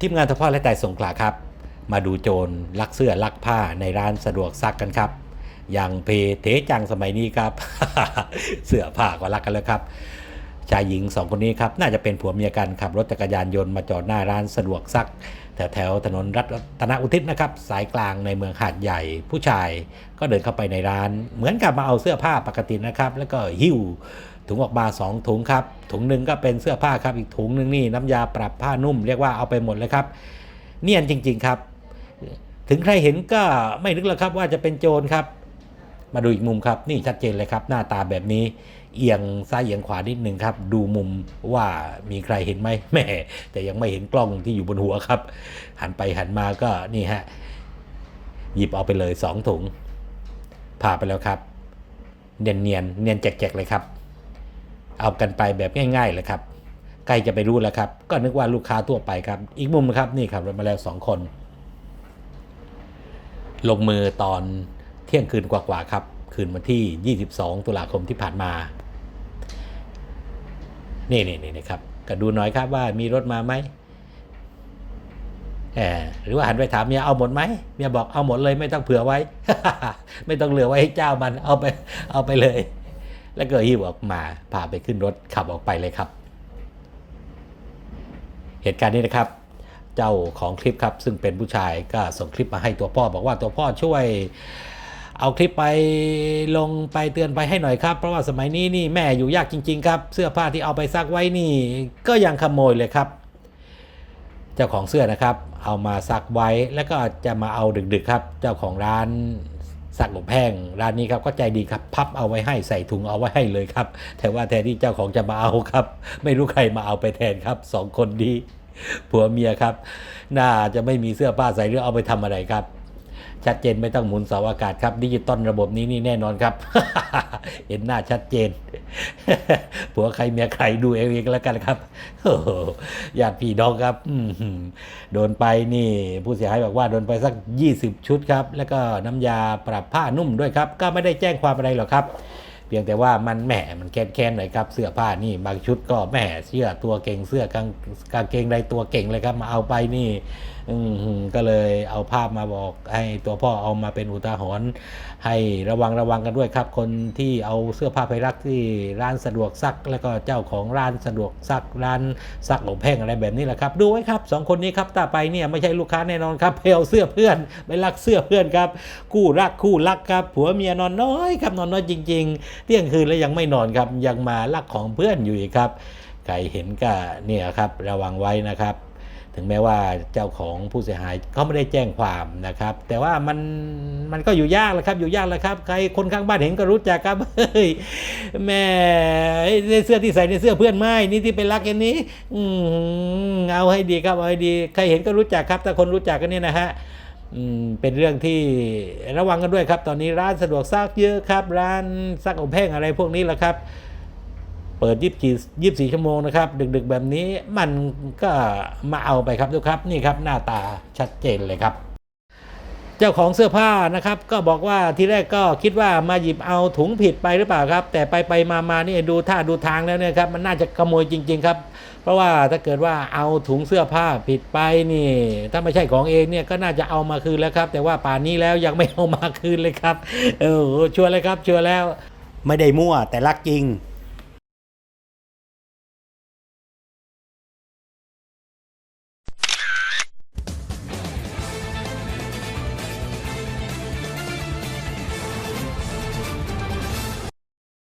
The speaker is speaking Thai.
ทีมงานทพ่อและแต่สงขลาครับ มาดูโจรลักเสื้อลักผ้าในร้านสะดวกซักกันครับ อย่างเพเทจังสมัยนี้ครับ เสื้อผ้าก็ลักกันแล้วครับ ชายหญิงสองคนนี้ครับ น่าจะเป็นผัวเมียกันขับรถจักรยานยนต์มาจอดหน้าร้านสะดวกซักแถวแถวถนนรัตนอุทิศนะครับ สายกลางในเมืองหาดใหญ่ ผู้ชายก็เดินเข้าไปในร้าน เหมือนกับมาเอาเสื้อผ้าปกตินะครับ แล้วก็หิ้ว ถุงออกมาสองถุงครับ ถุงหนึ่งก็เป็นเสื้อผ้าครับ อีกถุงหนึ่งนี่น้ำยาปรับผ้านุ่มเรียกว่าเอาไปหมดเลยครับ เนียนจริง ๆครับ ถึงใครเห็นก็ไม่นึกหรอกครับว่าจะเป็นโจรครับ มาดูอีกมุมครับ นี่ชัดเจนเลยครับ หน้าตาแบบนี้ เอียงซ้ายเอียงขวานิดหนึ่งครับ ดูมุมว่ามีใครเห็นไหมแม่แต่ยังไม่เห็นกล้องที่อยู่บนหัวครับ หันไปหันมาก็นี่ฮะหยิบเอาไปเลยสองถุงพาไปแล้วครับ เนียนเนียนเนียนแจกๆเลยครับ เอากันไปแบบง่ายๆเลยครับใกล้จะไปรู้แล้วครับ ก็นึกว่าลูกค้าทั่วไปครับ อีกมุมนะครับนี่ครับรถมาแล้วสองคน ลงมือตอนเที่ยงคืนกว่าๆครับ คืนวันที่ 22 ตุลาคมที่ผ่านมา นี่นี่นี่นะครับก็ดูหน่อยครับว่ามีรถมาไหมแหมหรือว่าหันไปถามเมียเอาหมดไหมเมียบอกเอาหมดเลยไม่ต้องเผื่อไว้ ไม่ต้องเหลือไว้ให้เจ้ามันเอาไปเอาไปเลย แล้วก็หิ้วออกมาพาไปขึ้นรถขับออกไปเลยครับ เหตุการณ์นี้นะครับ เจ้าของคลิปครับ ซึ่งเป็นผู้ชายก็ส่งคลิปมาให้ตัวพ่อ บอกว่าตัวพ่อช่วยเอาคลิปไปลงไปเตือนไปให้หน่อยครับ เพราะว่าสมัยนี้นี่แม่อยู่ยากจริง ๆ ครับ เสื้อผ้าที่เอาไปซักไว้นี่ ก็ยังขโมยเลยครับ เจ้าของเสื้อนะครับ เอามาซักไว้แล้วก็จะมาเอาดึกๆครับ เจ้าของร้าน สักอบแห้งร้านนี้ครับก็ใจดีครับ พับเอาไว้ให้ใส่ถุงเอาไว้ให้เลยครับ แต่ว่าแทนที่เจ้าของจะมาเอาครับ ไม่รู้ใครมาเอาไปแทนครับสองคนนี้ผัวเมียครับ น่าจะไม่มีเสื้อผ้าใส่หรือเอาไปทำอะไรครับ ชัดเจนไม่ต้องหมุนเสาอากาศครับดิจิตอลระบบนี้นี่แน่นอนครับ เห็นหน้าชัดเจน ผัวใครเมียใครดูเองเองแล้วกันครับโอ้โหญาติพี่น้องครับโดนไปนี่ผู้เสียหายบอกว่าโดนไปสัก 20 ชุดครับ แล้วก็น้ำยาปรับผ้านุ่มด้วยครับ ก็ไม่ได้แจ้งความอะไรหรอกครับ เพียงแต่ว่ามันแหมมันแค้นๆหน่อยครับเสื้อผ้านี่บางชุดก็แหมเสื้อตัวเก่งเสื้อกางกางเกงในตัวเก่งเลยครับมาเอาไปนี่อืก็เลยเอาภาพมาบอกให้ตัวพ่อเอามาเป็นอุทาหรณ์ให้ระวังระวังกันด้วยครับ คนที่เอาเสื้อผ้าไปรักที่ร้านสะดวกซัก แล้วก็เจ้าของร้านสะดวกซักร้านซักอบแห้งอะไรแบบนี้แหละครับ ดูไว้ครับสองคนนี้ครับตาไปเนี่ยไม่ใช่ลูกค้าแน่นอนครับไปเอาเสื้อเพื่อนไปรักเสื้อเพื่อนครับ คู่รักคู่รักครับผัวเมียนอนน้อยครับนอนน้อยจริง ๆเที่ยงคืนแล้วยังไม่นอนครับ ยังมาลักของเพื่อนอยู่อีกครับใครเห็นก็เนี่ยครับระวังไว้นะครับ ถึงแม้ว่าเจ้าของผู้เสียหายเขาไม่ได้แจ้งความนะครับ แต่ว่ามันมันก็อยู่ยากแหละครับ อยู่ยากแหละครับ ใครคนข้างบ้านเห็นก็รู้จักครับเฮ้ยแม่ไอ้เสื้อที่ใส่ในเสื้อเพื่อนไม่นี่ที่เป็นรักอันนี้ อืเอาให้ดีครับเอาให้ดี ใครเห็นก็รู้จักครับ ถ้าคนรู้จักกันนี่ยนะฮะ เป็นเรื่องที่ระวังกันด้วยครับ ตอนนี้ร้านสะดวกซักเยอะครับ ร้านซักอบแห้งอะไรพวกนี้แหละครับ เปิดยี่สิบยี่สี่ชั่วโมงนะครับ ดึกๆแบบนี้มันก็มาเอาไปครับทุกครับ นี่ครับหน้าตาชัดเจนเลยครับ เจ้าของเสื้อผ้านะครับก็บอกว่าทีแรกก็คิดว่ามาหยิบเอาถุงผิดไปหรือเปล่าครับ แต่ไปไปมามานี่ดูท่าดูทางแล้วเนี่ยครับมันน่าจะขโมยจริง ๆ ครับ เพราะว่าถ้าเกิดว่าเอาถุงเสื้อผ้าผิดไปนี่ ถ้าไม่ใช่ของเองเนี่ยก็น่าจะเอามาคืนแล้วครับ แต่ว่าป่านนี้แล้วยังไม่เอามาคืนเลยครับเออชัวร์เลยครับชัวร์แล้ว ไม่ได้มั่วแต่รักจริง